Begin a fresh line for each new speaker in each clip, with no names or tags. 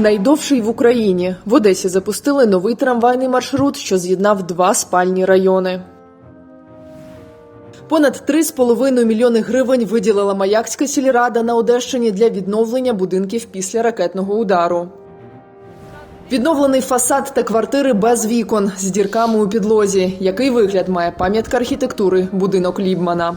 Найдовший в Україні в Одесі запустили новий трамвайний маршрут, що з'єднав два спальні райони. Понад 3,5 мільйони гривень виділила Маякська сільрада на Одещині для відновлення будинків після ракетного удару. Відновлений фасад та квартири без вікон з дірками у підлозі. Який вигляд має пам'ятка архітектури будинок Лібмана?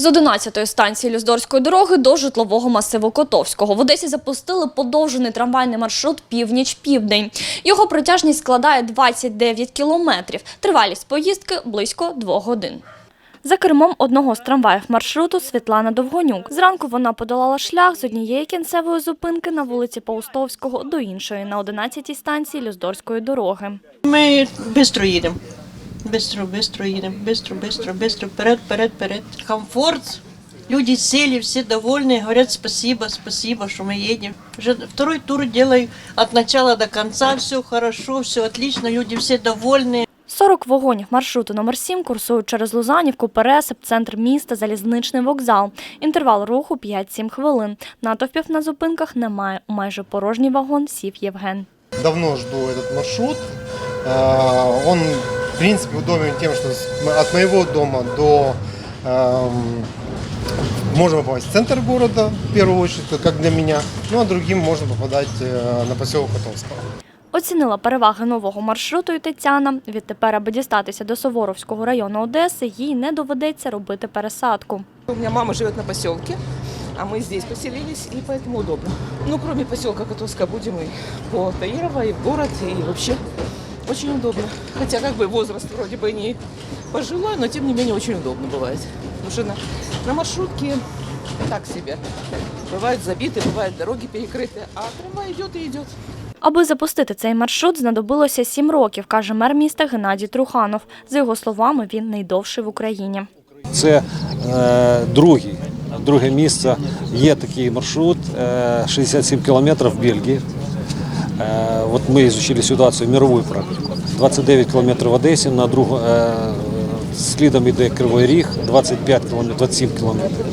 З 11-ї станції Люздорської дороги до житлового масиву Котовського в Одесі запустили подовжений трамвайний маршрут північ-південь. Його протяжність складає 29 кілометрів. Тривалість поїздки близько двох годин. За кермом одного з трамваїв маршруту Світлана Довгонюк. Зранку вона подолала шлях з однієї кінцевої зупинки на вулиці Паустовського до іншої на 11-й станції Люздорської дороги.
Ми швидко їдемо. Бистро, бистро їдемо, бистро, бистро, бистро, вперед, вперед, вперед. Комфорт. Люди сели, все довольны, говорят спасибо, спасибо, что мы едем. Уже второй тур делаю от начала до конца, все хорошо, все отлично, люди все довольны.
40 вагонів маршруту номер 7 курсують через Лузанівку, Пересип, центр міста, залізничний вокзал. Інтервал руху 5-7 хвилин. Натовпів на зупинках немає. У майже порожній вагон сів Євген.
давно жду этот маршрут. Э, Он, в принципе, удобен тем, что с- от моего дома до эм, можно попасть в центр города, в первую очередь, как- как для меня, ну а другим можно попадать э, на поселок Котовского.
Оцінила переваги нового маршруту і Тетяна. Відтепер, аби дістатися до Суворовського району Одеси, їй не доведеться робити пересадку.
У меня мама живет на поселке, а мы здесь поселились, и поэтому удобно. Ну, кроме поселка Котовска, будем и по Таирова, и в город, и вообще очень удобно. Хотя как бы возраст вроде бы не пожилой, но тем не менее очень удобно бывает. Потому что на, на маршрутке так себе. Бывают забиты, бывают дороги перекрыты, а трамвай идет и идет.
Аби запустити цей маршрут, знадобилося сім років, каже мер міста Геннадій Труханов. За його словами, він найдовший в Україні.
Це е, другий, друге місце. Є такий маршрут, е, 67 кілометрів в Бельгії. Е, от ми изучили ситуацію, мирову практику. 29 кілометрів в Одесі, на другу, е, слідом йде Кривий Ріг, 25 кілометрів, 27 кілометрів.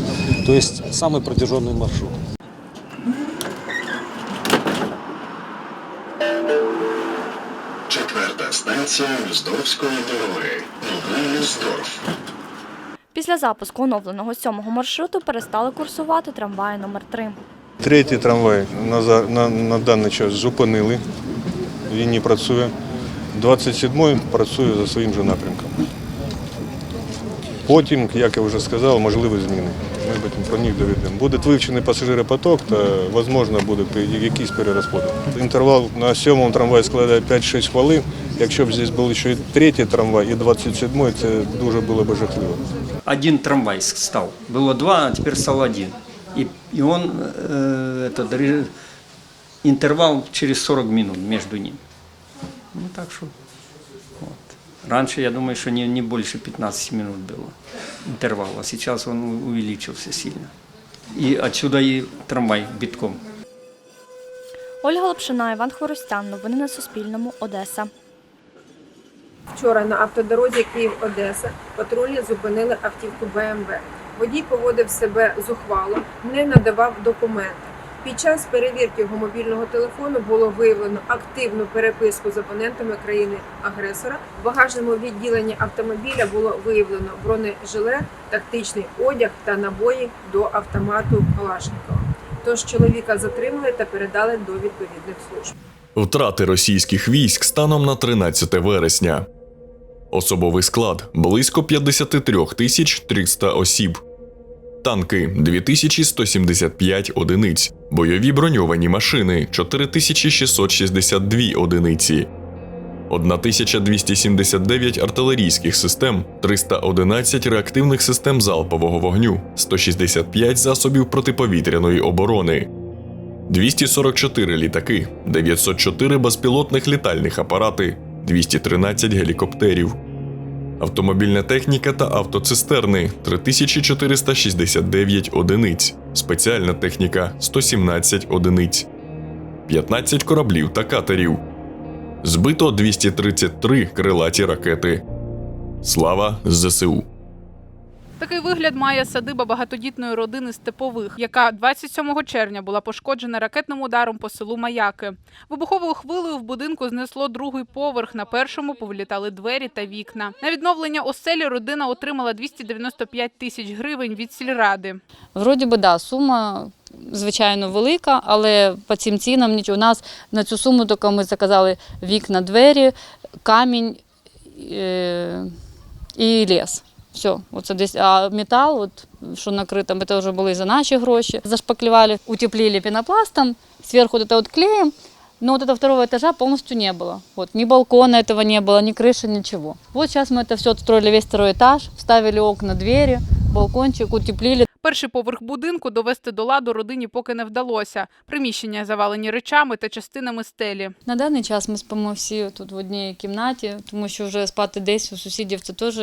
Тобто самий протяжний маршрут.
Четверта станція Люздорфської дороги. Новий.
Після запуску оновленого сьомого маршруту перестали курсувати трамваї номер 3
Третій трамвай на, на, на даний час зупинили, він не працює. 27-й працює за своїм же напрямком. Потім, як я вже сказав, можливі зміни. Ми потім про них доведемо. Буде вивчений пасажиропоток та, можливо, буде якийсь перерозподіл. Інтервал на сьомому трамваї складає 5-6 хвилин. Якщо б здесь був ще і третій трамвай, і 27-й, це дуже було б жахливо.
один трамвай стал. Было два, а теперь стал один. И, и он, э, этот, ре- интервал через 40 минут между ним. Ну так что, вот. Раньше, я думаю, что не, не больше 15 минут было интервал, а сейчас он у- увеличился сильно. И отсюда и трамвай битком.
Ольга Лапшина, Іван Хворостян. Новини на Суспільному. Одеса.
Вчора на автодорозі Київ-Одеса патрульні зупинили автівку БМВ. Водій поводив себе зухвало, не надавав документи. Під час перевірки його мобільного телефону було виявлено активну переписку з абонентами країни-агресора. В багажному відділенні автомобіля було виявлено бронежилет, тактичний одяг та набої до автомату Калашникова. Тож чоловіка затримали та передали до відповідних служб.
Втрати російських військ станом на 13 вересня. Особовий склад близько 53 тисяч 300 осіб. Танки 2175 одиниць. Бойові броньовані машини 4662 одиниці. 1279 артилерійських систем, 311 реактивних систем залпового вогню, 165 засобів протиповітряної оборони, 244 літаки, 904 безпілотних літальних апарати, 213 гелікоптерів, автомобільна техніка та автоцистерни 3469 одиниць, спеціальна техніка 117 одиниць. 15 кораблів та катерів. Збито 233 крилаті ракети. Слава ЗСУ!
Такий вигляд має садиба багатодітної родини Степових, яка 27 червня була пошкоджена ракетним ударом по селу Маяки. Вибуховою хвилею в будинку знесло другий поверх. На першому повилітали двері та вікна. На відновлення оселі родина отримала 295 тисяч гривень від сільради.
Вроді би, да, сума звичайно велика, але по цим цінам. У нас на цю суму тільки ми заказали вікна, двері, камінь е- і ліс. Все, оце десь. А метал, от, що накрито, це вже були за наші гроші. Зашпаклевали, утеплили пенопластом, зверху вот это вот клеем. Но вот этого второго этажа полностью не было. Вот, ни балкона этого не было, ни крыши, ничего. Вот сейчас мы это все отстроили, весь второй этаж, вставили окна, двери, балкончик, утеплили.
Перший поверх будинку довести до ладу родині поки не вдалося. Приміщення завалені речами та частинами стелі.
На даний час ми спимо всі тут в одній кімнаті, тому що вже спати десь у сусідів це теж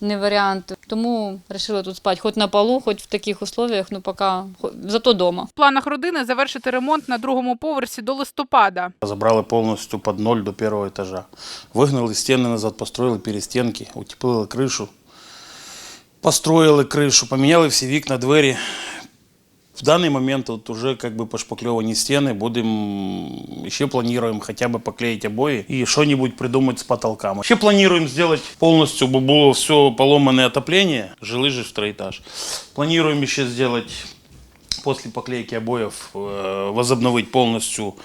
не варіант. Тому вирішили тут спати, хоч на полу, хоч в таких условиях, ну поки хо- зато вдома.
В планах родини завершити ремонт на другому поверсі до листопада.
Забрали повністю під ноль до першого етажа. Вигнали стіни назад, построїли перестінки, утеплили кришу. Построили кришу, поміняли всі вікна, двері. В даний момент вот уже как бы пошпаклеваны стены, будем еще планируем хотя бы поклеить обои и что-нибудь придумать с потолками. Еще планируем сделать полностью, бы было все поломанное отопление, жилы же второй этаж. Планируем еще сделать после поклейки обоев э, возобновить полностью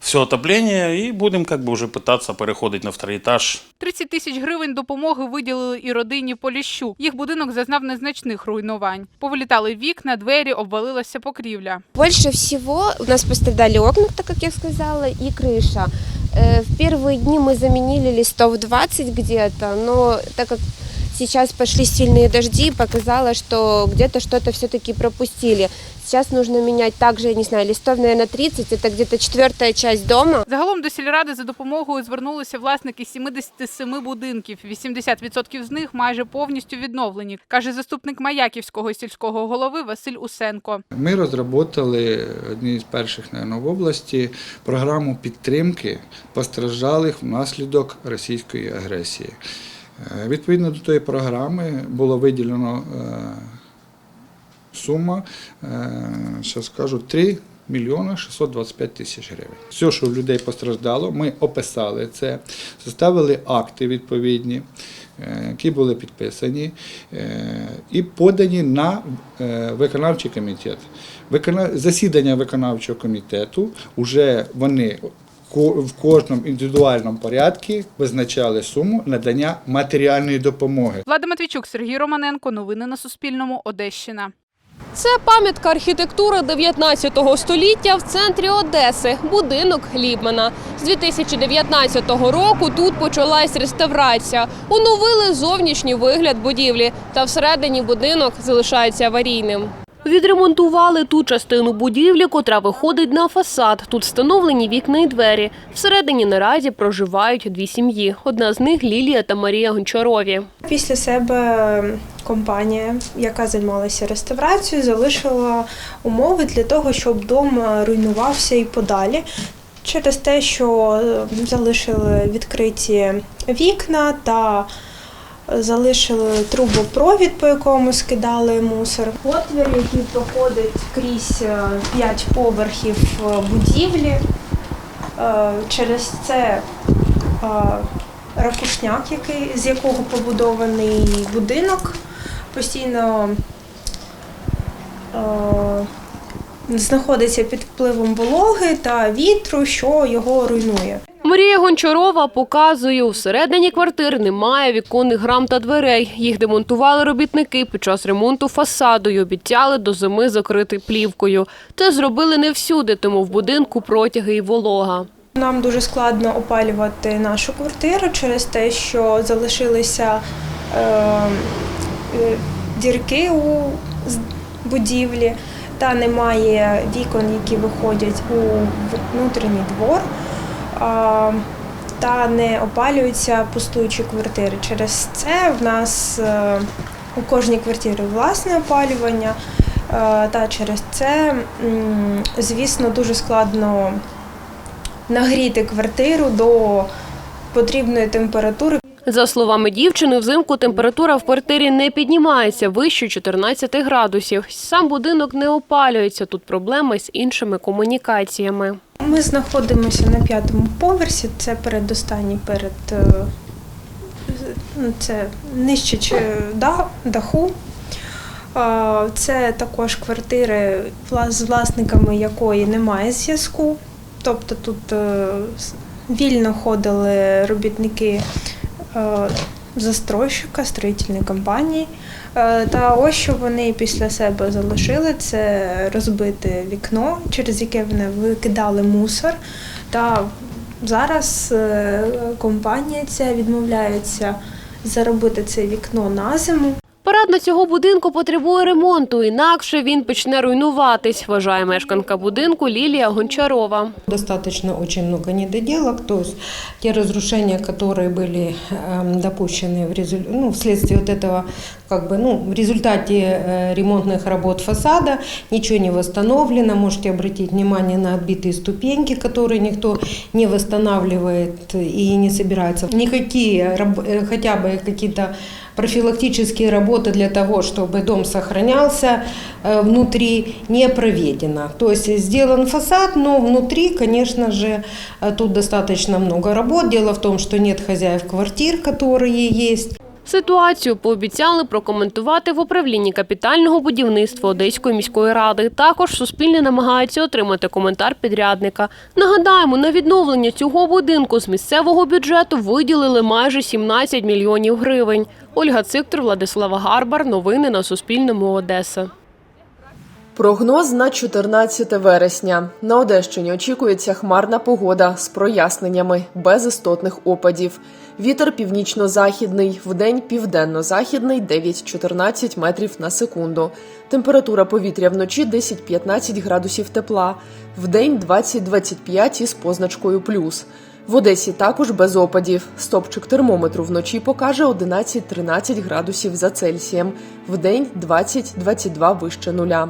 все отопление и будем как бы уже пытаться переходить на второй этаж.
30 тисяч гривень допомоги виділили і родині Поліщук. Їх будинок зазнав незначних руйнувань. Повилітали вікна, двері, обвалилася покрівля.
Больше всего у нас пострадали окна, так как я сказала, и крыша. Э, В первые дни мы заменили листов 20 где-то, но так как сейчас пошли сильные дожди, показало, что где-то что-то все-таки пропустили. Сейчас нужно менять также, я не знаю, листов, наверное, 30, это где-то четвертая часть дома.
Загалом до сільради за допомогою звернулися власники 77 будинків. 80% з них майже повністю відновлені, каже заступник Маяківського сільського голови Василь Усенко.
Ми розробили одні з перших наверное, в області програму підтримки постраждалих внаслідок російської агресії. Е, Відповідно до тої програми було виділено е, сума, е, що скажу, 3 мільйони 625 тисяч гривень. Все, що в людей постраждало, ми описали це, составили акти відповідні, е, які були підписані і подані на виконавчий комітет. Засідання виконавчого комітету вже вони в кожному індивідуальному порядку визначали суму надання матеріальної допомоги.
Влада Матвійчук, Сергій Романенко. Новини на Суспільному. Одещина.
Це пам'ятка архітектури 19 століття в центрі Одеси, будинок Лібмана. З 2019 року тут почалась реставрація. Оновили зовнішній вигляд будівлі, та всередині будинок залишається аварійним. Відремонтували ту частину будівлі, котра виходить на фасад. Тут встановлені вікна і двері. Всередині наразі проживають дві сім'ї. Одна з них Лілія та Марія Гончарові.
Після себе компанія, яка займалася реставрацією, залишила умови для того, щоб дом руйнувався і подалі. Через те, що е, залишили відкриті вікна та залишили трубопровід, по якому скидали мусор. Отвір, який проходить крізь е, п'ять поверхів е, будівлі. Е, Через це ракушняк, який, з якого побудований будинок, постійно знаходиться під впливом вологи та вітру, що його руйнує.
Марія Гончарова показує, всередині квартир немає віконних грам та дверей. Їх демонтували робітники під час ремонту фасаду і обіцяли до зими закрити плівкою. Це зробили не всюди, тому в будинку протяги і волога.
Нам дуже складно опалювати нашу квартиру через те, що залишилися е, е, дірки у будівлі, та немає вікон, які виходять у внутрішній двор, та не опалюються пустуючі квартири. Через це в нас е, у кожній квартирі власне опалювання, е, та через це, звісно, дуже складно нагріти квартиру до потрібної температури.
За словами дівчини, взимку температура в квартирі не піднімається вище 14 градусів. Сам будинок не опалюється. Тут проблеми з іншими комунікаціями.
Ми знаходимося на п'ятому поверсі, це передостанній перед е, ну, це нижче даху. Це також квартири, з власниками якої немає зв'язку. Тобто тут е, вільно ходили робітники застройщика, строїтельної компанії. Е, Та ось що вони після себе залишили, це розбите вікно, через яке вони викидали мусор. Та зараз е, компанія ця відмовляється заробити це вікно на зиму.
Парадна цього будинку потребує ремонту, інакше він почне руйнуватись, вважає мешканка будинку Лілія Гончарова.
Достаточно очень много недоделок, то есть те разрушения, которые были эм, допущены в резу- ну, вследствие вот этого, как бы, ну, в результате э, ремонтных работ фасада, ничего не восстановлено. Можете обратить внимание на отбитые ступеньки, которые никто не восстанавливает и не собирается. Никакие, раб- э, хотя бы какие-то профилактические работы для того, чтобы дом сохранялся э, внутри, не проведено. То есть сделан фасад, но внутри, конечно же, э, тут достаточно много работ. Дело в том, что нет хозяев квартир, которые есть.
Ситуацію пообіцяли прокоментувати в управлінні капітального будівництва Одеської міської ради. Також Суспільне намагається отримати коментар підрядника. Нагадаємо, на відновлення цього будинку з місцевого бюджету виділили майже 17 мільйонів гривень. Ольга Циктор, Владислава Гарбар. Новини на Суспільному. Одеса.
Прогноз на 14 вересня. На Одещині очікується хмарна погода з проясненнями, без істотних опадів. Вітер північно-західний, вдень південно-західний 9-14 метрів на секунду. Температура повітря вночі 10-15 градусів тепла, вдень 20-25 із позначкою плюс. В Одесі також без опадів. Стопчик термометру вночі покаже 11-13 градусів за Цельсієм, вдень 20-22 вище нуля.